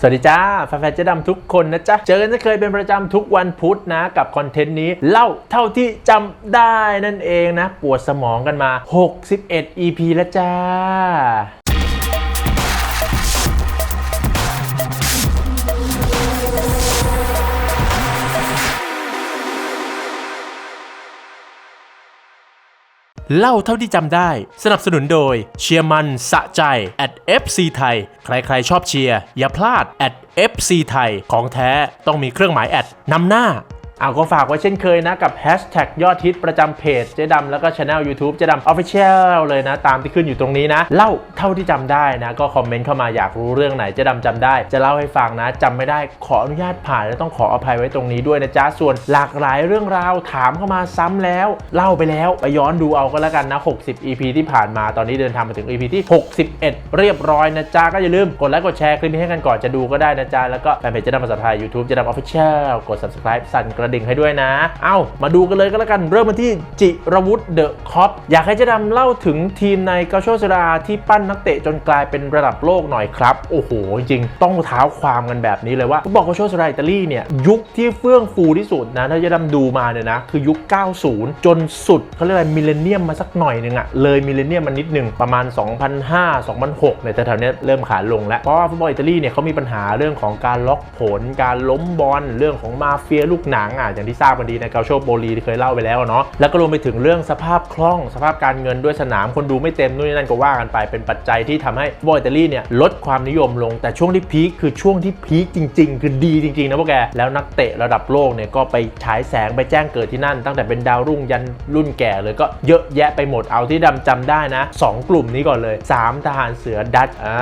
สวัสดีจ้าแฟนๆเจ๊ดำทุกคนนะจ๊ะ เจอกันจะเคยเป็นประจำทุกวันพุธนะ กับคอนเทนต์นี้ เล่าเท่าที่จำได้นั่นเองนะ ปวดสมองกันมา 61 EP แล้วจ้า เล่าเท่าที่จำได้ สนับสนุนโดย เชียร์มันสะใจ at FC ไทย ใครๆชอบเชียร์อย่าพลาด at FC ไทยของแท้ต้องมีเครื่องหมายแอดนำหน้า อาก็ฝากไว้เช่นเคยนะกับแฮชแท็กยอดฮิตประจำเพจเจ๊ดำแล้วก็ช anel YouTube เจ๊ดำ Official เลยนะ ตามที่ขึ้นอยู่ตรงนี้นะ เล่าเท่าที่จำได้นะ ก็คอมเมนต์เข้ามาอยากรู้เรื่องไหนเจ๊ดำจำได้ จะเล่าให้ฟังนะจำไม่ได้ขออนุญาตผ่านและต้องขออภัยไว้ตรงนี้ด้วยนะจ๊ะ ส่วนหลากหลายเรื่องราวถามเข้ามาซ้ำแล้ว เล่าไปแล้วไปย้อนดูเอาก็แล้วกันนะ 60 EP ที่ผ่านมาตอนนี้เดินทางมาถึง EP ที่ 61 เรียบร้อยนะจ๊ะก็อย่าลืมกดไลค์กดแชร์คลิปนี้ให้กันก่อนจะดูก็ได้นะจ๊ะแล้วก็แฟนเพจเจ๊ดำภาษาไทย YouTube เจ๊ดำ Official กด subscribe สั่นกระระดิ่งให้ด้วยนะ เอ้า มาดูกันเลยก็แล้วกัน เริ่มมาที่จิรวุฒิเดอะคอปอยากให้เจ๊ดำเล่าถึงทีมในเกาโชสราที่ปั้นนักเตะจนกลายเป็นระดับโลกหน่อยครับ โอ้โห จริงต้องเท้าความกันแบบนี้เลยว่าบอลกาโชสราอิตาลีเนี่ยยุคที่เฟื่องฟูที่สุดนะถ้าเจ๊ดำดูมาเนี่ยนะคือยุค 90 จนสุดเขาเรียกอะไรมิเลเนียมมาสักหน่อยหนึงอะเลยมิเลเนียมมานิดหนึงประมาณ 2005 2006เนี่ยแต่แถวเนี้ยเริ่มขาลงแล้วเพราะว่าฟุตบอลอิตาลีเนี่ยเขามีปัญหาเรื่องของการล็อกผล การล้มบอลเรื่องของมาเฟียลูกหนังอะอย่างที่ทราบกันดีในเกาโชโบลีที่เคยเล่าไปแล้วเนาะแล้วก็รวมไปถึงเรื่องสภาพคล่อง สภาพการเงินด้วยสนามคนดูไม่เต็มนู่นนนั่นก็ว่ากันไปเป็นปัจจัยที่ทำให้บอลอิตาลีเนี่ยลดความนิยมลง แต่ช่วงที่พีคคือช่วงที่พีคจริง ๆ คือดีจริงๆนะพวกแกแล้วนักเตะระดับโลกเนี่ยก็ไปฉายแสงไปแจ้งเกิดที่นั่น ตั้งแต่เป็นดาวรุ่งยันรุ่นแก่เลยก็เยอะแยะไปหมดเอาที่ดำจำได้นะสองกลุ่มนี้ก่อนเลย 3 ทหารเสือดัตช์อ่า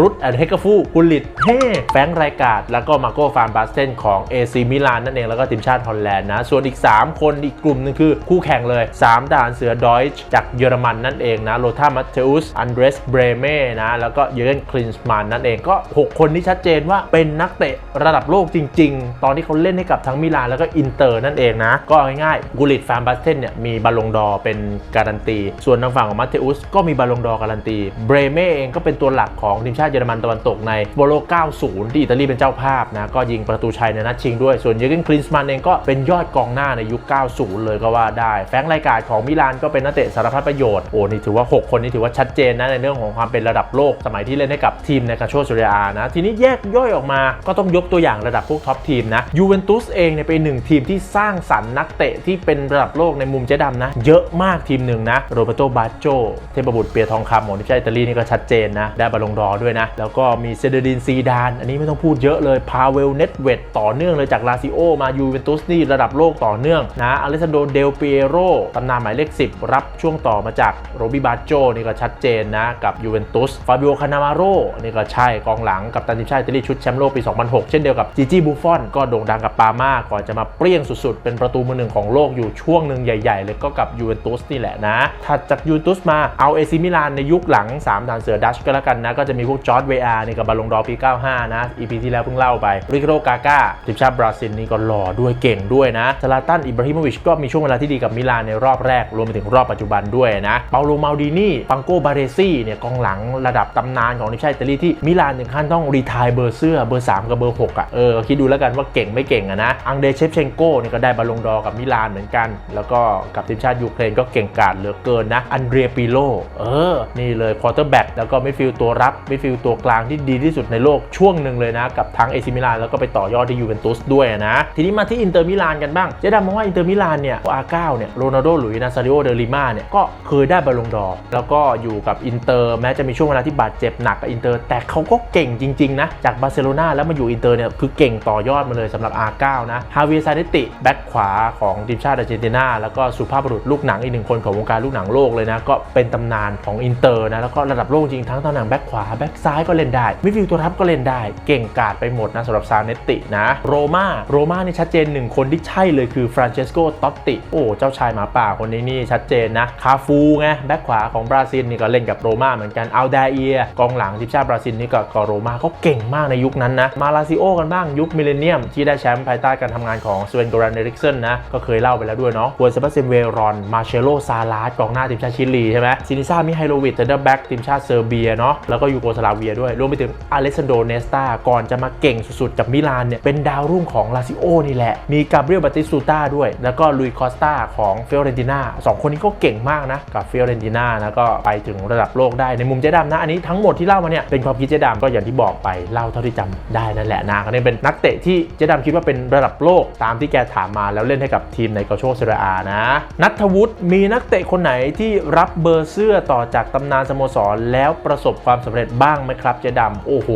รุดอันเฮกฟูกุลิตเฮ้แฟงค์ไรกาดแล้วก็มาโกฟานบาสเทนของเอซีมิลานนั่นเองแล้วก็ทีมชาติฮอลแลนด์นะ ส่วนอีก 3 คนอีกกลุ่มนึงคือคู่แข่งเลย3ทหารเสือดอยช์จากเยอรมันนั่นเองนะโรธามัตเทอุสอันเดรสเบรเม่นะแล้วก็เยร์เกนคลินส์มันนั่นเองก็ 6 คนที่ชัดเจนว่าเป็นนักเตะระดับโลกจริง ๆ ตอนที่เขาเล่นให้กับทั้งมิลานแล้วก็อินเตอร์นั่นเองนะ ก็ง่ายๆกุลิตฟานบาสเทนเนี่ยมีบาลงดอร์เป็นการันตี ส่วนทางฝั่งของมัตเทอุสก็มีบาลงดอร์การันตีเบรเม่เองก็เป็นตัวหลักของทีมชาติเยอรมันตะวันตกในโบโล90 ที่อิตาลีเป็นเจ้าภาพนะก็ยิงประตูชัยในนัดชิงด้วยส่วนเยเกนคลินส์มันเองก็เป็นยอดกองหน้าในยุค 90 เลยก็ว่าได้ แฟรงค์ไรกาดของมิลานก็เป็นนักเตะสารพัดประโยชน์ โอ้นี่ถือว่า 6 คนนี้ถือว่าชัดเจนนะในเรื่องของความเป็นระดับโลกสมัยที่เล่นให้กับทีมในคาโชซูเรียอานะ ทีนี้แยกย่อยออกมาก็ต้องยกตัวอย่างระดับพวกท็อปทีมนะยูเวนตุสเองเนี่ยเป็นหนึ่งทีมที่สร้างสรรค์นักเตะที่เป็นระดับโลกในมุมเจ๊ดำนะ เยอะมากทีมหนึ่งนะโรเบโตบาโจเทพบุตรเปียทองคำของทีมชาติอิตาลีนี่ก็ชัดเจนนะได้บอลลงดอร์ด้วยนะแล้วก็มีเซเดดินซีดาน อันนี้ไม่ต้องพูดเยอะเลยพาเวลเนตเวตต่อเนื่องเลยจากลาซิโอมายูเวนตุสนี่ระดับโลกต่อเนื่องนะอเลซานโดเดลเปียโรตำนานหมายเลข 10 รับช่วงต่อมาจากโรบิบาโจนี่ก็ชัดเจนนะ กับยูเวนตุสฟาบิโอคานามาโรนี่ก็ใช่กองหลังกับตันทีมชาติอิตาลีชุดแชมป์โลกปี 2006 เช่นเดียวกับจีจีบูฟอนก็โด่งดังกับปาม่าก่อนจะมาเปรี้ยงสุดๆ เป็นประตูมือหนึ่งของโลกอยู่ช่วงหนึ่งใหญ่ๆ เลยก็กับยูเวนตุสนี่แหละนะถัดจากยูเวนตุสมาเอาเอซิมิลานในยุคหลัง3ดานเสือดัชก็แล้วกันนะก็จะมีพวกจอร์ดเวอาร์นี่กับบาลงดอปี 95 นะ EP ที่แล้วเพิ่งเล่าไปริโรกาก้าทีมชาติบราซิลนี่ก็หล่อดวยเก่งด้วยนะซาลาตันอิบราฮิโมวิชก็มีช่วงเวลาที่ดีกับมิลานในรอบแรก รวมไปถึงรอบปัจจุบันด้วยนะเปาโลมาลดินีฟังโกบาเรซี่เนี่ยกองหลังระดับตำนานของทีมชาติอิตาลีที่มิลานถึงขั้นต้องรีทายเบอร์เสื้อเบอร์ 3 กับเบอร์6อะเออคิดดูแล้วกันว่าเก่งไม่เก่งอะนะอังเดเชฟเชนโกเนี่ยก็ได้บาลงดอร์กับมิลานเหมือนกัน แล้วก็กับทีมชาติยูเครนก็เก่งกาจเหลือเกินนะอันเดรียปิโลเออนี่เลยควอเตอร์แบ็กแล้วก็มิดฟิลตัวรับมิดฟิลตัวกลางที่ดีที่สุดในโลกช่วงหนึ่งเลยนะกับทั้งเอซิมิลานแล้วก็ไปต่อยอดที่ยูเวนตุสด้วยนะทีนี้มาที่อินเตอร์มิลานกันบ้าง เจ๊ดำมองว่าอินเตอร์มิลานเนี่ยอาเก้าเนี่ยโรนัลโดหลุยส์นาซาริโอเดลิมาเนี่ยก็เคยได้บอลลงดอแล้วก็อยู่กับอินเตอร์แม้จะมีช่วงเวลาที่บาดเจ็บหนักกับอินเตอร์แต่เขาก็เก่งจริงๆนะจากบาร์เซโลนาแล้วมาอยู่อินเตอร์เนี่ยคือเก่งต่อยอดมาเลยสำหรับ R9 นะฮาเวียซาเนติแบ็คขวาของทีมชาติอาร์เจนตินาแล้วก็สุภาพบุรุษลูกหนังอีกหนึ่งคนของวงการลูกหนังโลกเลยนะก็เป็นตำนานของอินเตอร์นะแล้วก็ระดับโลกจริงทั้งตำแหน่งแบ็คขวาแบ็คซ้ายก็เล่นได้มิดฟิลด์ตัวรับก็เล่นได้ เก่งกาจไปหมดนะสำหรับซาเนตินะโรมาโรมานี่ชัดเจนหนึ่งคนที่ใช่เลยคือฟรานเชสโกตอตติ โอ้ เจ้าชายหมาป่าคนนี้นี่ชัดเจนนะ คาฟูไงแบ็คขวาของบราซิลนี่ก็เล่นกับโรม่าเหมือนกันอัลดาเอียกองหลังทีมชาติบราซิลนี่ก็กโรม่าเขาเก่งมากในยุคนั้นนะ มาลาซิโอกันบ้างยุคมิเลเนียม ที่ได้แชมป์ภายใต้การทำงานของสเวนโกรันเอริกเซนนะ ก็เคยเล่าไปแล้วด้วยเนาะควนเซบาสเตียนเวรอนมาเชโลซาลาสกองหน้าทีมชาติชิลีใช่ไหมซินิซามิไฮโลวิชเซนเตอร์แบ็กทีมชาติเซอร์เบียเนาะแล้วก็ยูโกสลาเวียด้วยรวมไปถึงอเลสซานโดเนสตาก่อนจะมาเก่งสุดๆกับมิลานเนี่ยเป็นดาวรุ่งของลาซิโอนี่แหละมีกาเบรียลบัติสตูต้าด้วย แล้วก็ลุยคอสตาของเฟ o เรนติน่าสองคนนี้ก็เก่งมากนะ กับเฟ o เรนติน่านะก็ไปถึงระดับโลกได้ในมุมเจ๊ดำนะ อันนี้ทั้งหมดที่เล่ามาเนี่ยเป็นความคิดเจ๊ดำก็อย่างที่บอกไปเล่าเท่าที่จำได้นั่นแหละนะเขาเนี่ยเป็นนักเตะที่เจ๊ดำคิดว่าเป็นระดับโลกตามที่แกถามมาแล้วเล่นให้กับทีมในกาโชเซเรอานะนัทวุฒิมีนักเตะคนไหนที่รับเบอร์เสื้อต่อจากตำนานสโมสร แล้วประสบความสำเร็จบ้างไหมครับเจ๊ดำโอ้โห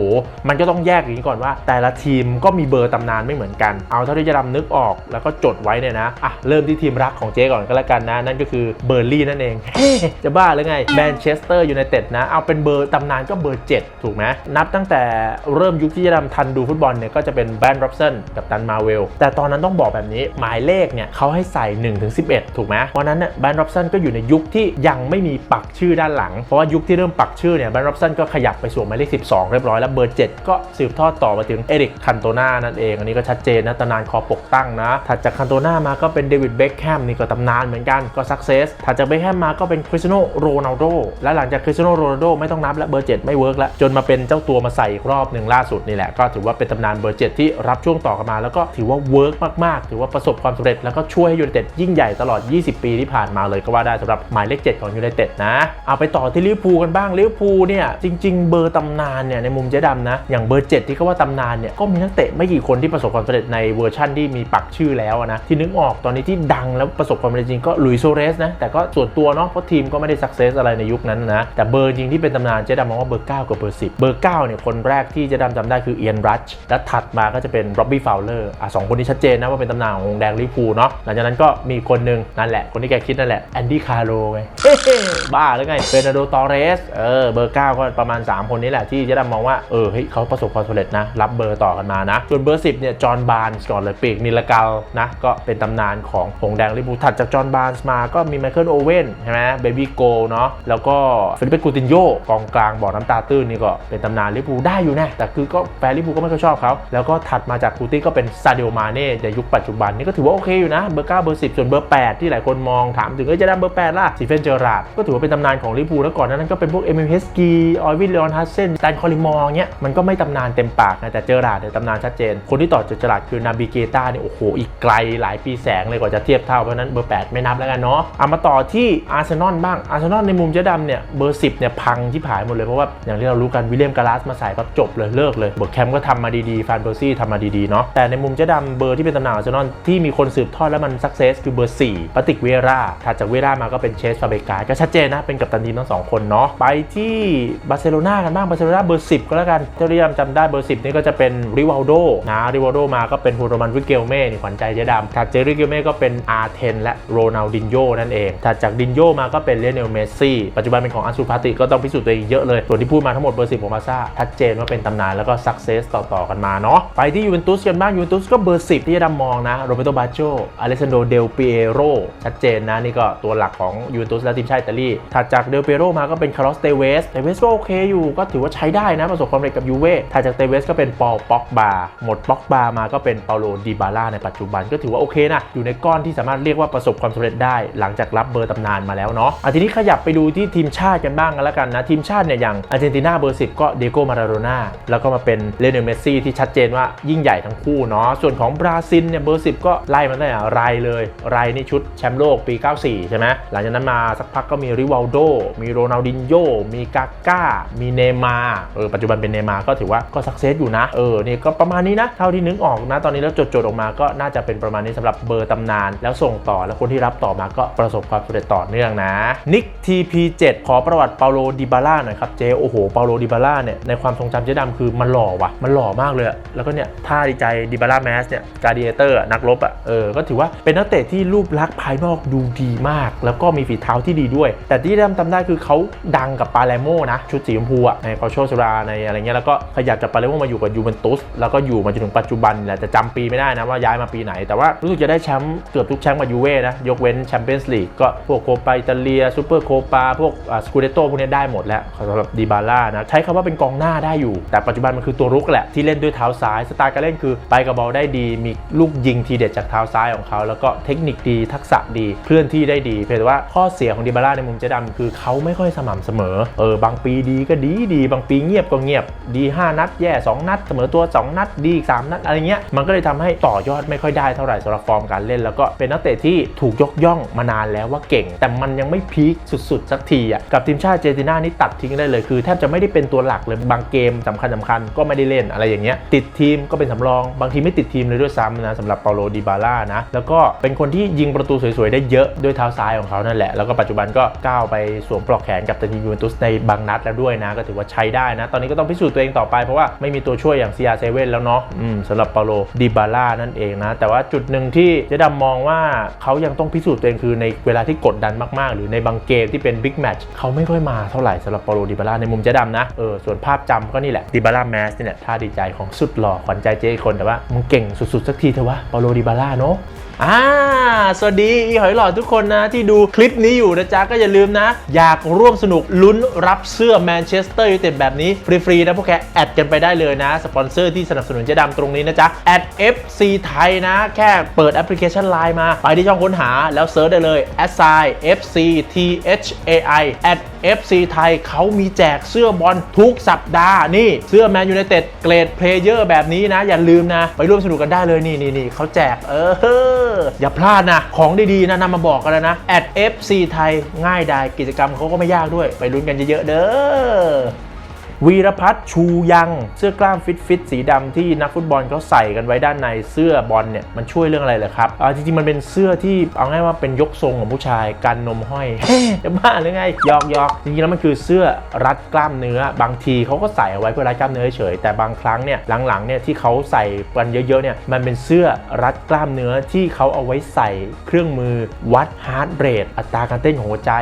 มันก็ต้องแยกอย่างนี้ก่อนว่า แต่ละทีมก็มีเบอร์ตำนานไม่เหมือนกันเอาเท่าที่เจะดำนึกออกแล้วก็จดไว้เนี่ยนะอะเริ่มที่ทีมรักของเจ๊ก่อนก็แล้วกันนะ นั่นก็คือเบอร์ลี่นั่นเอง จะบ้าหรือไงแมนเชสเตอร์ยูไนเต็ดนะ เอาเป็นเบอร์ตำนานก็เบอร์ 7 ถูกไหมนับตั้งแต่เริ่มยุคที่จะดำทันดูฟุตบอลเนี่ยก็จะเป็นแบนด์ร็อบสันกับตันมาเวลแต่ตอนนั้นต้องบอกแบบนี้หมายเลขเนี่ยเขาให้ใส่1ถึง11 ถูกไหมเพราะนั้นเนี่ยแบนด์ร็อบสันก็อยู่ในยุคที่ยังไม่มีปักชื่อด้านหลัง เพราะว่ายุคที่เริ่มปักชื่อเนี่ยแบนด์ร็อบสันก็ขยับไปสู่หมายเลข 12 เรียบร้อยแล้วเบอร์ 7 ก็สืบทอดต่อมาถึงเอริกคันโตนานั่นเองอันนี้ก็ชัดเจนนะตำนานคอปกตั้งนะถัดจากคันโตนามาก็เป็นเดวิดเบคแฮมนี่ก็ตำนานเหมือนกันก็สักเซสถัดจากเบคแฮมมาก็เป็นคริสเตียโนโรนัลโดและหลังจากคริสเตียโนโรนัลโดไม่ต้องนับแล้วเบอร์7ไม่เวิร์กแล้วจนมาเป็นเจ้าตัวมาใส่อีกรอบหนึ่งล่าสุดนี่แหละก็ถือว่าเป็นตำนานเบอร์7ที่รับช่วงต่อกันมา แล้วก็ถือว่าเวิร์กมากๆ ถือว่าประสบความสำเร็จแล้วก็ช่วยให้ยูไนเต็ดยิ่งใหญ่ตลอด 20 ปีที่ผ่านมาเลยก็ว่าได้สำหรับหมายเลข7ของยูไนเต็ดนะเอาไปต่อที่ลิเวอร์พูลกันบ้างลิเวอร์พูลเนี่ยจริง ๆ เบอร์ตำนานเนี่ยในมุมเจ๊ดำนะอย่างเบอร์ 7 ที่เขาว่าตำนานเนี่ยก็มีนักเตะไม่กี่คนที่ประสบความสำเร็จในเวอร์ชั่นที่มีปักชื่อแล้วนะที่นึกออกตอนนี้ที่ดังแล้วประสบความสำเร็จจริงก็ลุยโซเรสนะแต่ก็ส่วนตัวเนาะเพราะทีมก็ไม่ได้สักเซสอะไรในยุคนั้นนะแต่เบอร์จริงที่เป็นตำนานเจดำมองว่าเบอร์9กับเบอร์10 เบอร์9เนี่ยคนแรกที่เจ๊ดำจำได้คือเอียนรัชและถัดมาก็จะเป็นร็อบบี้ฟาวเลอร์อะสองคนนี้ชัดเจนนะว่าเป็นตำนานของแดงลิเวอร์พูลเนาะหลังจากนั้นก็มีคนหนึ่งนั่นแหละคนที่แกคิดนั่นแหละแอนดี้คาร์โรไงบ้าหรือไงเฟรนโดตอเรสเออเบอร์9ก็ประมาณ 3 คนนี้แหละที่เจดำมองว่าเออเฮ้ยเขาประสบความสำเร็จนะรับเบอร์ต่อกันมานะส่วนเบอร์10เนี่ยจอห์นบาร์นก่อนเลยปกนิลกาลนะก็เป็นตำนานของหงแดงลิเวอร์พูถัดจากจอห์นบาร์นส์มาก็มีไมเคิลโอเว่นใช่ไหมเบบี้โกเนาะแล้วก็ฟิลิปเปกูตินโยกองกลางบ่อน้ำตาตื้นนี่ก็เป็นตำนานลิเวอร์พูได้อยู่นะแต่คือก็แฟนลิเวอร์พูก็ไม่ค่อยชอบเขาแล้วก็ถัดมาจากกูตี้ก็เป็นซาเดิโอมาเน่ในยุคปัจจุบันนี่ก็ถือว่าโอเคอยู่นะเบอร์9เบอร์10ส่วนเบอร์8ที่หลายคนมองถามถึงเอ้ยจะได้เบอร์8ล่ะซีเฟนเจอราร์ดก็ถือว่าเป็นตำนานของลิเวอร์พูแล้วก่อนนั้นก็เป็นพวกเอ็มิลเฮสกีออยวิลเลอนฮัสเซนสแตนคอลิมอร์เงี้ยมันก็ไม่ตำนานเต็มปากนะแต่เจอราร์ดเนี่ยตำนานชัดเจน คนที่ต่อจากเจอราร์ดคือนาบิเกตาเนี่ยโอ้โหอีกไกลหลายปีแสงเลยกว่าจะเทียบเท่าเพราะนั้นเบอร์ 8 ไม่นับแล้วกันเนาะเอามาต่อที่อาร์เซนอลบ้างอาร์เซนอลในมุมเจ๊ดำเนี่ยเบอร์ 10เนี่ยพังที่ผายหมดเลยเพราะว่าอย่างที่เรารู้กันวิลเลียมกาลาสมาใส่ปั๊บจบเลยเลิกเลยเบิร์แคมก็ทำมาดีๆฟานเบอร์ซี่ทำมาดีๆเนาะแต่ในมุมเจ๊ดำเบอร์ที่เป็นตำนานอาร์เซนอลที่มีคนสืบทอดแล้วมันสักเซสคือเบอร์4ปาติกเวราถัดจากเวรามาก็เป็นเชสฟาเบกาก็ชัดเจนนะเป็นกัปตันทีมทั้งสองคนเนาะไปที่บาร์เซโลนากันบ้างบาร์เซโลนาเบอร์10 ก็แล้วกันเจ้าเรียมจำได้เบอร์ 10 นี่ก็จะเป็นริวัลโดนะริวัลโดมาก็เป็นฮูโรมันวิเกลเม่นี่ขวัญใจเจ๊ดำถัดจากริเกลเม่ก็เป็นอาร์เทนและโรนัลดินโยนั่นเองถัดจากดินโยมาก็เป็นเลเนลเมสซี่ปัจจุบันเป็นของอันซูฟาติก็ต้องพิสูจน์ตัวเองเยอะเลย ส่วนที่พูดมาทั้งหมดเบอร์10ของบาร์ซ่าชัดเจนว่าเป็นตำนานแล้วก็สักเซสต่อๆกันมาเนาะไปที่ยูเวนตุสกันบ้างยูเวนตุสก็เบอร์10ที่เจะดำมองนะโรเบโตบาโจอเลสซานโดเดลเปียโรชัดเจนนะนี่ก็ตัวหลักของยูเวนตุสและทีมชาติอิตาลีถัดจากเดลเปียโรมาก็เป็นคาร์ลอสเตเวสเตเวสก็โอเคอยู่ก็ถือว่าใช้ได้นะประสบความสำเร็จกับยูเว่ถัดจากเตเวสก็เป็นปอลป็อกบาหมดป็อกบามาก็เป็นเปาโลดิบาร่าในปัจจุบันก็ถือว่าโอเคนะ อยู่ในก้อนที่สามารถเรียกว่าประสบความสำเร็จได้ หลังจากรับเบอร์ตำนานมาแล้วเนาะอะทีนี้ขยับไปดูที่ทีมชาติกันบ้างกันแล้วกันนะ ทีมชาติเนี่ยอย่างอาร์เจนตินาเบอร์10ก็เดโกมาราโดน่าแล้วก็มาเป็นเลโอนเมสซี่ที่ชัดเจนว่ายิ่งใหญ่ทั้งคู่เนาะส่วนของบราซิลเนี่ยเบอร์10ก็ไล่มาตั้งแต่ไรเลยไรนี่ชุดแชมป์โลกปี 94 ใช่ไหมหลังจากนั้นมาสักพักก็มีริวัลโดมีโรนัลดินโยมีกาก้ามีเนมาเออปัจจุบันเป็นเนมาก็ถือว่าก็สักเซสอยู่นะเออนี่ก็ประมาณนี้นะเท่าที่นึกออกนะตอนนี้แล้วจดๆออกมาก็น่าจะเป็นประมาณนี้สำหรับเบอร์ตำนาน แล้วส่งต่อแล้วคนที่รับต่อมาก็ประสบความสำเร็จต่อเนื่องนะนิก TP7 ขอประวัติเปาโลดิบาร่าหน่อยครับเจโอ้โหเปาโลดิบาร่าเนี่ยในความทรงจำเจ๊ดำคือมันหล่อว่ะ มันหล่อมากเลยแล้วก็เนี่ยท่าดีใจดิบาร่าแมสเนี่ยการดิเอเตอร์นักรบอะเออก็ถือว่าเป็นนักเตะที่รูปลักษณ์ภายนอกดูดีมาก แล้วก็มีฝีเท้าที่ดีด้วย แต่ที่ดำจำได้คือเขาดังกับปาเลโมนะ ชุดสีชมพูอะในคอโชสราในอะไรเงี้ยแล้วก็ขยับจากปาเลโมมาอยู่กับยูเวนตุสแล้วก็อยู่มาจนถึงปัจจุบันแหละแต่จำปีไม่ได้ได้นะว่าย้ายมาปีไหน แต่ว่ารู้สึกจะได้แชมป์เกือบทุกแชมป์กับยูเว่นะ ยกเว้นแชมเปี้ยนส์ลีกก็พวกโคปาอิตาเลียซูเปอร์โคปาพวกสกูเดโต้พวกนี้ได้หมดแล้วสำหรับดีบาร่านะ ใช้คำว่าเป็นกองหน้าได้อยู่ แต่ปัจจุบันมันคือตัวรุกแหละ ที่เล่นด้วยเท้าซ้าย สไตล์การเล่นคือไปกับบอลได้ดี มีลูกยิงทีเด็ดจากเท้าซ้ายของเขา แล้วก็เทคนิคดีทักษะดีเคลื่อนที่ได้ดีเพียงแต่ว่าข้อเสียของดีบาร่าในมุมเจดำคือเขาไม่ค่อยสม่ำเสมอเออบางปีดีก็ดีดี บางปีเงียบก็เงียบดี 5 นัดแย่ 2 นัดเสมอตัว 2 นัดดีอีก3นัดอะไรเงี้ยมันก็เลยทำให้ต่อยอดไม่ค่อยได้เท่าไหร่สำหรับฟอร์มการเล่น แล้วก็เป็นนักเตะที่ถูกยกย่องมานานแล้วว่าเก่ง แต่มันยังไม่พีคสุดๆ สักทีอะกับทีมชาติเจติน่านี่ตัดทิ้งได้เลยคือแทบจะไม่ได้เป็นตัวหลักเลยบางเกมสำคัญสคัญๆก็ไม่ได้เล่นอะไรอย่างเงี้ยติดทีมก็เป็นสำรอง บางทีไม่ติดทีมเลยด้วยซ้ำนะสำหรับเปาโลดิบาร่านะแล้วก็เป็นคนที่ยิงประตูสวยๆได้เยอะด้วยเท้าซ้ายของเขานั่นแหละแล้วก็ปัจจุบันก็ก้าวไปสวมปลอกแขนกับทีมยูเวนตุสในบางนัดแล้วด้วยนะก็ถือว่าใช้ได้นะ ตอนนี้ก็ต้องพิสูจน์ตัวเองต่อไปเพราะว่าไม่มีตัวช่วยอย่าง CR7 แล้วเนาะสำหรับเปาโลดิบาร่านั่นเองนะ แต่ว่าจุดหนึ่งที่เจ๊ดำมองว่าเขายังต้องพิสูจน์ตัวเองคือในเวลาที่กดดันมากๆ หรือในบางเกมที่เป็นบิ๊กแมตช์เขาไม่ค่อยมาเท่าไหร่สำหรับเปอโลดิบาร่าในมุมเจ๊ดำนะเออส่วนภาพจำก็นี่แหละดิบาร่าแมสนี่แหละท่าดีใจของสุดหล่อขวัญใจเจ๊คนแต่ว่ามึงเก่งสุดๆสักทีเถอะวะเปอโลดิบาร่าเนาะ อ่า สวัสดีอีหอยหลอดทุกคนนะ ที่ดูคลิปนี้อยู่นะจ๊ะ ก็อย่าลืมนะ อยากร่วมสนุกลุ้นรับเสื้อแมนเชสเตอร์ยูไนเต็ดแบบนี้ ฟรีๆนะพวกแกแอดกันไปได้เลยนะ สปอนเซอร์ที่สนับสนุนเจ๊ดำตรงนี้นะจ๊ะแอด FC ไทยนะ แค่เปิดแอปพลิเคชัน Line มา ไปที่ช่องค้นหาแล้วเซิร์ชได้เลย s i FC THAI at FC ไทยเขามีแจกเสื้อบอลทุกสัปดาห์นี่เสื้อแมนยูไนเต็ดเกรดเพลเยอร์แบบนี้นะ อย่าลืมนะ ไปร่วมสนุกกันได้เลยนี่นี่นี่เขาแจก เออ อย่าพลาดนะ ของดีๆนะนำมาบอกกันแล้วนะ at FC ไทยง่ายดายกิจกรรมเขาก็ไม่ยากด้วย ไปลุ้นกันเยอะๆเด้อ วีรพัฒน์ชูยังเสื้อกล้ามฟิตฟิตสีดำที่นักฟุตบอลเขาใส่กันไว้ด้านในเสื้อบอลเนี่ยมันช่วยเรื่องอะไรเหรอครับอ่าจริงๆมันเป็นเสื้อที่เอาง่ายว่าเป็นยกทรงของผู้ชายกันนมห้อยจะบ้าหรือไงยอกยอกจริงๆแล้วมันคือเสื้อรัดกล้ามเนื้อ บางทีเขาก็ใส่เอาไว้เพื่อรัดกล้ามเนื้อเฉยแต่บางครั้งเนี่ยหลังๆเนี่ยที่เขาใส่กันเยอะๆเนี่ยมันเป็นเสื้อรัดกล้ามเนื้อที่เขาเอาไว้ใส่เครื่องมือวัดฮาร์ดเรทอัตราการเต้นของหัวใจ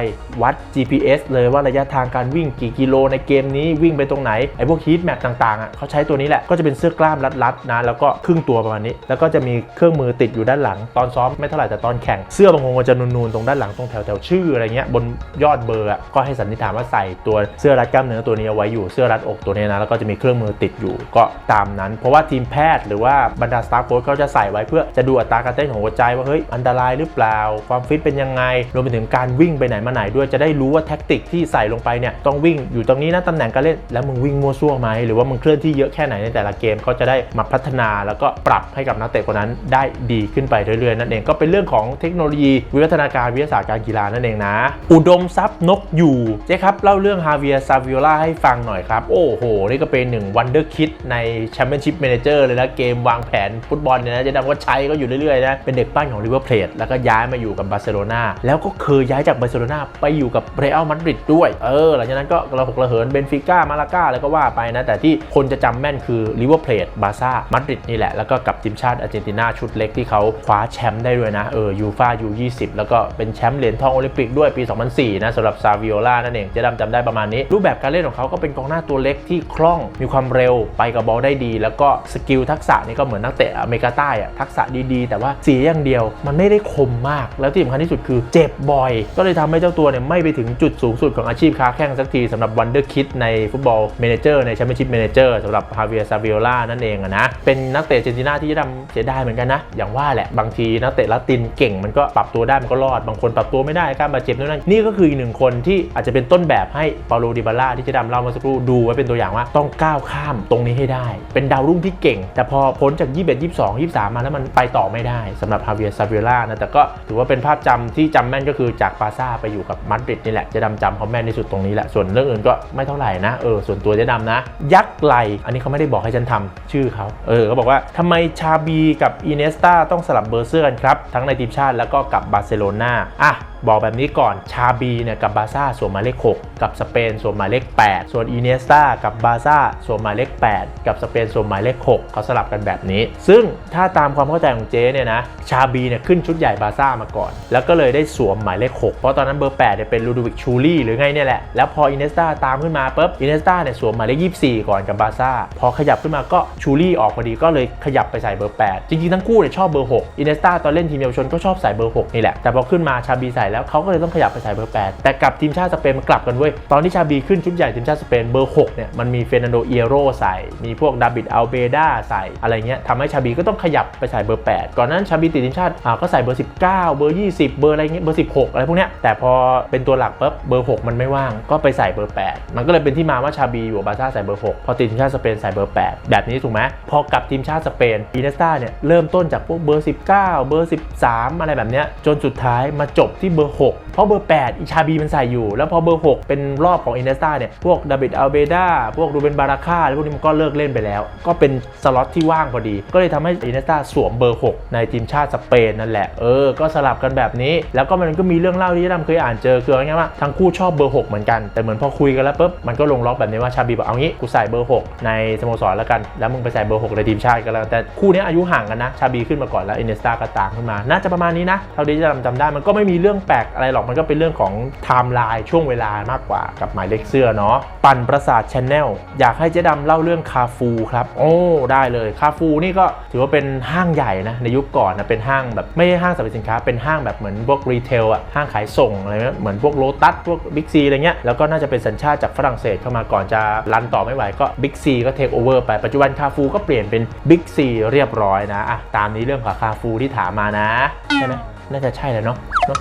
วัด GPS เลยว่าระยะทางการวิ่งกี่กิโลในเกมนี้วิ่งไปตรงไหนไอ้พวกฮีทแมปต่างๆอะเขาใช้ตัวนี้แหละก็จะเป็นเสื้อกล้ามรัดๆนะแล้วก็ครึ่งตัวประมาณนี้ แล้วก็จะมีเครื่องมือติดอยู่ด้านหลัง ตอนซ้อมไม่เท่าไหร่แต่ตอนแข่งเสื้อบางคนจะนูนๆตรงด้านหลังตรงแถวๆชื่ออะไรเงี้ยบนยอดเบอร์อะก็ให้สันนิษฐานว่าใส่ตัวเสื้อรัดกล้ามเนื้อตัวนี้เอาไว้อยู่เสื้อรัดอกตัวนี้นะแล้วก็จะมีเครื่องมือติดอยู่ก็ตามนั้น เพราะว่าทีมแพทย์หรือว่าบรรดาสตาฟโค้ชเขาจะใส่ไว้เพื่อจะดูอัตราการเต้นของหัวใจว่าเฮ้ยอันตรายหรือเปล่า ความฟิตเป็นยังไงรวมไปถึงการวิ่งไปไหนมาไหนด้วยจะได้รู้ว่าแท็กติกที่ใส่ลงไปเนี่ยต้องวิ่งอยู่ตรงนี้นะตำแหน่งการเล่นแล้วมึงวิ่งมั่วซั่วไหมหรือว่ามึงเคลื่อนที่เยอะแค่ไหนในแต่ละเกมเขาจะได้มาพัฒนาแล้วก็ปรับให้กับนักเตะคนนั้นได้ดีขึ้นไปเรื่อยๆนั่นเองก็เป็นเรื่องของเทคโนโลยี วิวัฒนาการวิทยาศาสตร์การกีฬานั่นเองนะ อุดมทรัพย์นกอยู่เจ๊ครับเล่าเรื่องฮาเวียซาวิโอลาให้ฟังหน่อยครับ โอ้โห นี่ก็เป็นหนึ่งวันเดอร์คิดในแชมเปี้ยนชิพ a ม a เจอร์เลยนะเกมวางแผนฟุตบอลเนี่ยนะเจ๊ดำก็ใช้ก็อยู่เรื่อยๆนะเป็นเด็กปั้นของริเวอร์เพลทแล้วก็ย้ายมาอยู่กับบาร์เซโลนาแล้วก็เคยย้ายจากบาร์เซโลนาไปอยู่กับเรอัลมาดริดด้วยเออหลังจากนั้นก็ระหกระเหินเบนฟิก้ามาลาก้าแล้วก็ว่าไปนะ แต่ที่คนจะจำแม่นคือลิเวอร์เพลทบาซ่ามาดริดนี่แหละ แล้วก็กับทีมชาติอาร์เจนตินาชุดเล็กที่เขาคว้าแชมป์ได้ด้วยนะเออยูฟ่ายู20แล้วก็เป็นแชมป์เหรียญทองโอลิมปิกด้วยปี 2004 นะสำหรับซาวิโอลานั่นเองเจะดำจำได้ประมาณนี้ รูปแบบการเล่นของเขาก็เป็นกองหน้าตัวเล็กที่คล่องมีความเร็วไปกับบอลได้ดี แล้วก็สกิลทักษะนี่ก็เหมือนนักเตะอเมริกาใต้อะทักษะดีๆ แต่ว่าเสียอย่างเดียว มันไม่ได้คมมาก แล้วที่สำคัญที่สุดคือเจ็บบ่อย ก็เลยทำให้เจ้าตัวเนี่ยไม่ไปถึงจุดสูงสุดของอาชีพค้าแข่งสักทีสำหรับวันเดอร์คิดในฟุตบอลเมนเจอร์ในแชมเปี้ยนชิพเมนเจอร์สำหรับฮาเวียซาวิโอลานั่นเองอะนะ เป็นนักเตะเจนตินาที่จะทำเสียดายเหมือนกันนะ อย่างว่าแหละ บางทีนักเตะละตินเก่งมันก็ปรับตัวได้มันก็รอด บางคนปรับตัวไม่ได้การบาดเจ็บนู่นนั่นนี่ก็คืออีกหนึ่งคนที่อาจจะเป็นต้นแบบให้เปาโลดิบาร่าที่เจะดำเล่ามื่อสักครู่ดูไว้เป็นตัวอย่างว่าต้องก้าวข้ามตรงนี้ให้ได้ เป็นดาวรุ่งที่เก่ง แต่พอพ้นจาก 21 22 23 มาแล้วมันไปต่อไม่ได้สำหรับฮาเวียซาวิโอลานะแต่ก็ถือว่าเป็นภาพจำที่จำแม่นก็คือจากปาซ่าไปอยู่กับมาดริดนี่แหละเจะดำจำเขาแม่นที่สุดตรงนี้แหละส่วนเรื่องอื่นก็ไม่เท่าไหร่นะเออส่วนตัวเจะดำนะ ยักษ์ไหลอันนี้เขาไม่ได้บอกให้ฉันทำชื่อเขาเออเขาบอกว่าทำไมชาบีกับอีเนสตาต้องสลับเบอร์เสื้อกันครับ ทั้งในทีมชาติแล้วก็กับบาร์เซโลนาอะ บอกแบบนี้ก่อนชาบีเนี่ยกับบาซ่าสวมหมายเลข 6 กับสเปนสวมหมายเลข 8 ส่วนอินเนสตากับบาซ่าสวมหมายเลข 8 กับสเปนสวมหมายเลข 6 เขาสลับกันแบบนี้ ซึ่งถ้าตามความเข้าใจของเจ๊เนี่ยนะชาบีเนี่ยขึ้นชุดใหญ่บาซ่ามาก่อน แล้วก็เลยได้สวมหมายเลข 6 เพราะตอนนั้นเบอร์8เนี่ยเป็นลูดวิกชูลี่หรือไงเนี่ยแหละ แล้วพออินเนสตาตามขึ้นมาปุ๊บอินเนสตาเนี่ยสวมหมายเลข 24 ก่อนกับบาซ่าพอขยับขึ้นมาก็ชูลี่ออกพอดีก็เลยขยับไปใส่เบอร์ 8 จริงๆทั้งคู่เนี่ยชอบเบอร์6อินเนสตาตอนเล่นทีมเยาวชนก็ชอบใส่เบอร์6นี่แหละแต่พอขึ้นมาชาบีใส่แล้วเขาก็เลยต้องขยับไปใส่เบอร์ 8 แต่กับทีมชาติสเปนมันกลับกันเว้ย ตอนที่ชาบีขึ้นชุดใหญ่ทีมชาติสเปนเบอร์ 6 เนี่ย มันมีเฟรนันโดเอโรใส่ มีพวกดาบิดอัลเบดาใส่อะไรเงี้ยทำให้ชาบีก็ต้องขยับไปใส่เบอร์ 8 ก่อนหนานั้นชาบีติดทีมชาติอ่าก็ใส่เบอร์ 19 เบอร์ 20 เบอร์อะไรเงี้ยเบอร์ 16 อะไรพวกเนี้ยแต่พอเป็นตัวหลักปุ๊บเบอร์ 6 มันไม่ว่างก็ไปใส่เบอร์ 8 มันก็เลยเป็นที่มาว่าชาบีอยู่บาซ่าใส่เบอร์ 6 พอติดทีมชาติสเปนใส่เบอร์ 8 แบบนี้ถูกไหมพอกลับทีมชาติสเปนอินเนสตาเนี่ยเริ่มต้นจากพวกเบอร์ 19 เบอร์ 13 อะไรแบบเนี้ยจนสุดท้ายมาจบที่เบอร์ 6 เพราะเบอร์ 8 อิชาบีมันใส่อยู่ แล้วพอเบอร์ 6 เป็นรอบของอินเนสตาเนี่ย พวกดาบิดอัลเบดาพวกรูเบนบาราคาอะไรพวกนี้มันก็เลิกเล่นไปแล้ว ก็เป็นสล็อตที่ว่างพอดี ก็เลยทำให้อินเนสตาสวมเบอร์ 6 ในทีมชาติสเปนนั่นแหละ เออ ก็สลับกันแบบนี้ แล้วก็มันก็มีเรื่องเล่าที่ดำเคยอ่านเจอคือเอาง่ายว่าทั้งคู่ชอบเบอร์ 6 เหมือนกัน แต่เหมือนพอคุยกันแล้วปุ๊บ มันก็ลงล็อกแบบนี้ว่าชาบีบอกเอางี้ กูใส่เบอร์ 6 ในสโมสรแล้วกัน แล้วมึงไปใส่เบอร์ 6 ในทีมชาติกันแล้ว แต่คู่นี้อายุห่างกันนะ ชาบีขึ้นมาก่อนแล้วอินเนสตาก็ตามขึ้นมา น่าจะประมาณนี้นะ เท่าที่จะจำได้ มันก็ไม่มีเรื่องแปลกอะไรหรอกมันก็เป็นเรื่องของไทม์ไลน์ช่วงเวลามากกว่ากับหมายเลขเสื้อเนาะปั่นประสาทชแนลอยากให้เจ๊ดำเล่าเรื่องคาฟูครับโอ้ได้เลยคาฟูนี่ก็ถือว่าเป็นห้างใหญ่นะในยุคก่อนนะเป็นห้างแบบไม่ใช่ห้างสรรพสินค้าเป็นห้างแบบเหมือนพวกรีเทลอะห้างขายส่งอะไรเงี้ยเหมือนพวกโลตัสพวกบิ๊กซีอะไรเงี้ยแล้วก็น่าจะเป็นสัญชาติจากฝรั่งเศสเข้ามาก่อนจะรันต่อไม่ไหวก็บิ๊กซีก็เทคโอเวอร์ไปปัจจุบันคาฟูก็เปลี่ยนเป็นบิ๊กซีเรียบร้อยนะอะตามนี้เรื่องของคาฟูที่ถามมานะใช่ไหมน่าจะใช่แหละเนาะเนาะ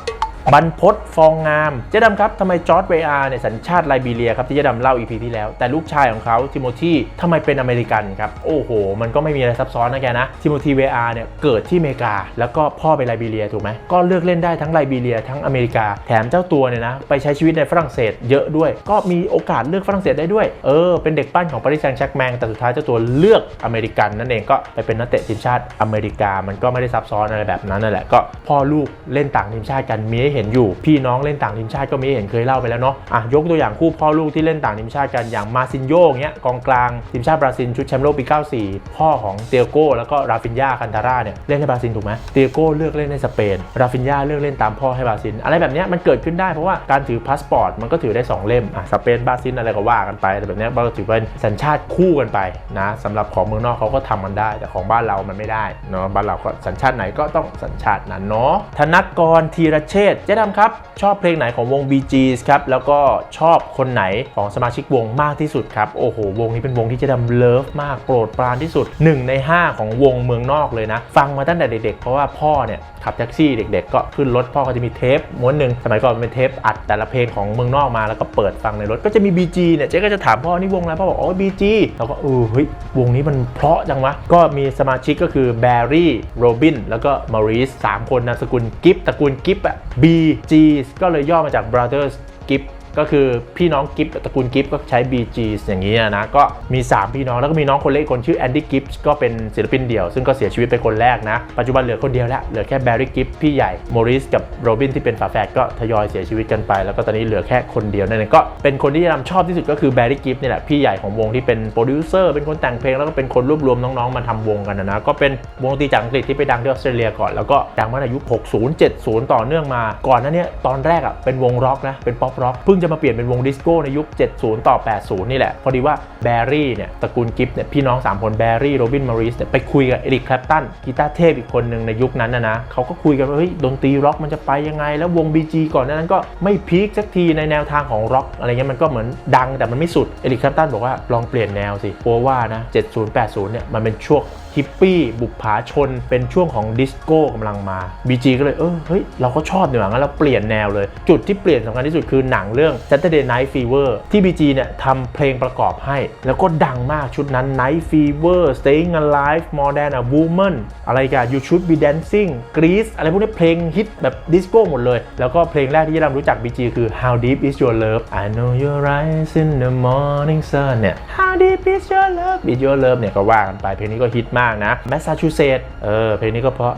บรรพศฟองงาม เจ๊ดำครับทำไมจอร์ดเวอาร์เนี่ยสัญชาติไลบีเรียครับที่เจ๊ดำเล่าอีพีที่แล้ว แต่ลูกชายของเขาทิโมธีทำไมเป็นอเมริกันครับ โอ้โห มันก็ไม่มีอะไรซับซ้อนนะแกนะทิโมธีเวอาร์เนี่ยเกิดที่อเมริกา แล้วก็พ่อเป็นไลบีเรียถูกไหมก็เลือกเล่นได้ทั้งไลบีเรียทั้งอเมริกา แถมเจ้าตัวเนี่ยนะไปใช้ชีวิตในฝรั่งเศสเยอะด้วย ก็มีโอกาสเลือกฝรั่งเศสได้ด้วย เออ เป็นเด็กปั้นของปาริสแซงต์แชร์กแมงแต่สุดท้ายเจ้าตัวเลือกอเมริกันนั่นเองก็ไปเป็นนักเตะทีมชาติอเมริกา มันก็ไม่ได้ซับซ้อนอะไรแบบนั้นนั่นแหละก็พ่อลูกเล่นต่างทีมชาติกันมีใเห็นอยู่ พี่น้องเล่นต่างทีมชาติก็มีเห็นเคยเล่าไปแล้วเนาะอะยกตัวอย่างคู่พ่อลูกที่เล่นต่างทีมชาติกันอย่างมาซินโยเงี้ยกองกลางทีมชาติบราซิลชุดแชมป์โลกปี 94 พ่อของเตียโก้แล้วก็ราฟินยาคันทาร่าเนี่ยเล่นให้บราซิลถูกไหมเตียโก้เลือกเล่นในสเปนราฟินยาเลือกเล่นตามพ่อให้บราซิลอะไรแบบเนี้ยมันเกิดขึ้นได้เพราะว่าการถือพาสปอร์ตมันก็ถือได้สองเล่มอะสเปนบราซิลอะไรก็ว่ากันไปแต่แบบเนี้ยเราถือเป็นสัญชาติคู่กันไปนะสำหรับของเมืองนอกเขาก็ทำมันได้ แต่ของบ้านเรามันไม่ได้เนาะบ้านเราก็สัญชาติไหนก็ต้องสัญชาตินั้นเนาะธนกรธีรเชษเจ๊ดำครับ ชอบเพลงไหนของวง b g s ครับ แล้วก็ชอบคนไหนของสมาชิกวงมากที่สุดครับ โอ้โห วงนี้เป็นวงที่เจ๊ดำเลิฟมากโปรดปรานที่สุด 1 ใน 5 ของวงเมืองนอกเลยนะ ฟังมาตั้งแต่เด็กๆ เพราะว่าพ่อเนี่ยขับแท็กซี่เด็กๆ ก็ขึ้นรถพ่อก็จะมีเทปม้วนหนึ่งสมัยก่อนเป็นเทปอัดแต่ละเพลงของเมืองนอกมาแล้วก็เปิดฟังในรถก็จะมี BG เนี่ยเจ๊ก็จะถามพ่อนี่วงอะไรพ่อบอกอ๋อ BG เราก็เออเฮ้ยวงนี้มันเพราะจังวะก็มีสมาชิกก็คือแบร์รี่โรบินแล้วก็มาริสสามคนนามสกุลกิฟตระกูลกิฟอะ BG ก็เลยย่อมาจาก brothers Gift ก็คือพี่น้องกิฟตระกูลกิฟก็ใช้ BG อย่างนี้นะ ก็มี 3 พี่น้องแล้วก็มีน้องคนเล็กคนชื่อแอนดี้กิฟก็เป็นศิลปินเดี่ยว ซึ่งก็เสียชีวิตไปคนแรกนะ ปัจจุบันเหลือคนเดียวแล้ว เหลือแค่แบร์รี่กิฟพี่ใหญ่โมริสกับโรบินที่เป็นฝาแฝดก็ทยอยเสียชีวิตกันไป แล้วก็ตอนนี้เหลือแค่คนเดียวนั่นเองก็เป็นคนที่ยำชอบที่สุดก็คือแบร์รี่กิฟนี่แหละพี่ใหญ่ของวงที่เป็นโปรดิวเซอร์เป็นคนแต่งเพลงแล้วก็เป็นคนรวบรวมน้องๆมาทำวงกันนะนะก็เป็นวงดนตรีจากอังกฤษที่ไปดังที่ออสเตรเลียก่อนแล้วก็ดังมาในยุค60 70 ต่อเนื่องมาก่อนหนั้นเนี่ยตอนแรกอะเป็นวงร็อกนะเป็นป๊อปร็อกเพิ่งจะมาเปลี่ยนเป็นวงดิสโก้ในยุค 70 ต่อ 80 นี่แหละ พอดีว่าแบร์รี่เนี่ยตระกูลกิฟเนี่ยพี่น้อง 3 คนแบร์รี่โรบินมาริสเนี่ยไปคุยกับเอริกแคลปตันกีตาร์เทพอีกคนหนึ่งในยุคนั้นนะนะเขาก็คุยกันว่าเฮ้ยดนตรีร็อกมันจะไปยังไง แล้ววง BG ก่อนนานั้นก็ไม่พีคสักทีในแนวทางของร็อกอะไรเงี้ยมันก็เหมือนดังแต่มันไม่สุดเอริกแคลปตันบอกว่าลองเปลี่ยนแนวสิกลัวว่านะ70 80เนี่ยมันเป็นช่วง ฮิปปี้ บุปผาชน เป็นช่วงของดิสโก้กำลังมา BG ก็เลยเออเฮ้ย เราก็ชอบดีกว่างั้นเราเปลี่ยนแนวเลย จุดที่เปลี่ยนสำคัญที่สุดคือหนังเรื่อง Saturday Night Fever ที่ BG เนี่ยทำเพลงประกอบให้ แล้วก็ดังมากชุดนั้น Night Fever Staying Alive More Than a Woman อะไรกัน You Should Be Dancing Grease อะไรพวกนี้เพลงฮิตแบบดิสโก้หมดเลย แล้วก็เพลงแรกที่เรารู้จัก BG คือ How Deep Is Your Love I Know You're Rising the Morning Sun เนี่ย How Deep Is Your Love Is Your Love เนี่ยก็ว่ากันไปเพลงนี้ก็ฮิตมากนะ Massachusetts เออเพลงนี้ก็เพราะ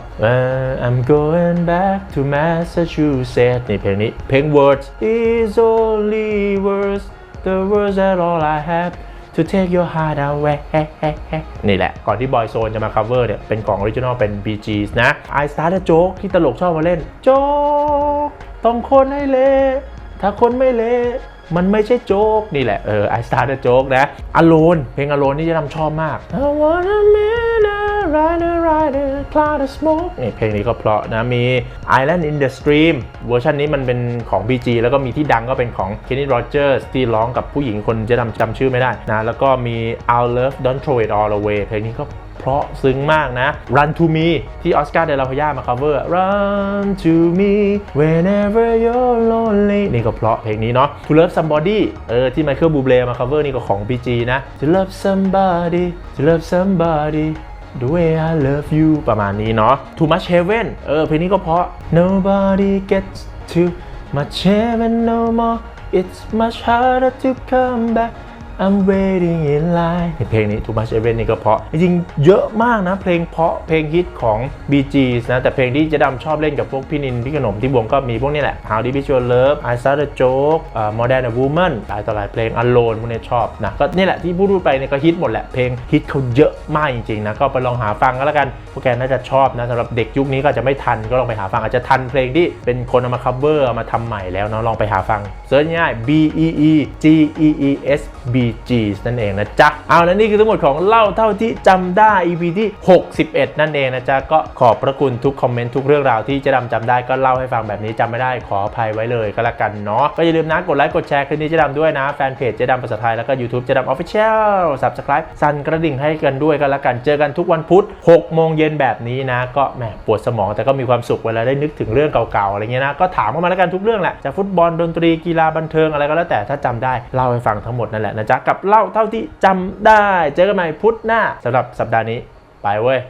I'm going back to Massachusetts นี่เพลงนี้ เพลง Words is only words the words that all I have to take your heart away นี่แหละ ก่อนที่บอยโซนจะมา cover เนี่ย เป็นของ original เป็น Bee Gees นะ I started joke ที่ตลกชอบมาเล่น โจ๊กต้องคนให้เละถ้าคนไม่เละ มันไม่ใช่โจ๊กนี่แหละ เออไอสตาร์เดอะโจ๊กนะอโลนเพลงอโลนนี่จะนำชอบมาก I wanna be the rider cloud of smoke นี่เพลงนี้ก็เพราะนะ มี Island in the Stream เวอร์ชันนี้มันเป็นของ BG แล้วก็มีที่ดังก็เป็นของ Kenny Rogers ที่ร้องกับผู้หญิงคนจะจำจำชื่อไม่ได้นะ แล้วก็มี Our Love Don't Throw It All Away เพลงนี้ก็เพราะซึ้งมากนะ Run to Me ที่ออสการ์เดลาพยามา cover Run to me whenever you're lonely นี่ก็เพราะเพลงนี้เนาะ To Love Somebody เออที่ไมเคิลบูเบลมา cover นี่ก็ของ BG นะ To Love Somebody To Love Somebody The way I love you ประมาณนี้เนาะ Too Much Heaven เออเพลงนี้ก็เพราะ Nobody gets too much heaven no more It's much harder to come back I'm waiting in line เพลงนี้ Too Much e v e r นี่ก็เพราะ จริงเยอะมากนะ เพลงเพราะเพลงฮิตของ b g s นะ แต่เพลงที่เจะดำชอบเล่นกับพวกพี่นิน พี่ขนมที่วงก็มีพวกนี้แหละ How Deep Is Your Love I Started a Joke อ่า More Than a Woman หลายต่อหลายเพลง Alone พวกนี้ชอบนะ ก็นี่แหละที่พูดไปเนี่ยก็ฮิตหมดแหละ เพลงฮิตเขาเยอะมากจริงๆนะ ก็ไปลองหาฟังก็แล้วกันพวกแกน่าจะชอบนะสำหรับเด็กยุคนี้ก็จะไม่ทันก็ลองไปหาฟังอาจจะทันเพลงที่เป็นคนเอามา cover เอามาทำใหม่แล้วเนาะลองไปหาฟังเซิร์ชง่าย B E E G E E S B g s นั่นเองนะจ๊ะ เอาแล้วนี่คือทั้งหมดของเล่าเท่าที่จำได้ EP ที่ 61 นั่นเองนะจ๊ะ ก็ขอบพระคุณทุกคอมเมนต์ทุกเรื่องราวที่จะดำจำได้ก็เล่าให้ฟังแบบนี้จำไม่ได้ขออภัยไว้เลยก็แล้วกันเนาะก็อย่าลืมนะกดไลค์กดแชร์คลิปนี้จะดำด้วยนะแฟนเพจจะดำภาษาไทยแล้วก็ YouTube จะดำออฟฟิเชียล Subscribe สั่นกระดิ่งให้กันด้วยก็แล้วกันเจอกันทุกวันพุธ6โมงเย็นแบบนี้นะ ก็แหมปวดสมองแต่ก็มีความสุขเวลาได้นึกถึงเรื่องเก่าๆอะไรเงี้ยนะก็ถามเข้ามาแล้วกันทุกเรื่องแหละจากฟุตบอลดนตรีกีฬาบันเทิงอะไรก็แล้วแต่ถ้าจำได้เล่าให้ฟังทั้งหมดนั่นแหละนะจ๊ะกับเล่าเท่าที่จำได้ เจอกันใหม่พุธหน้าสำหรับสัปดาห์นี้ ไปเว้ย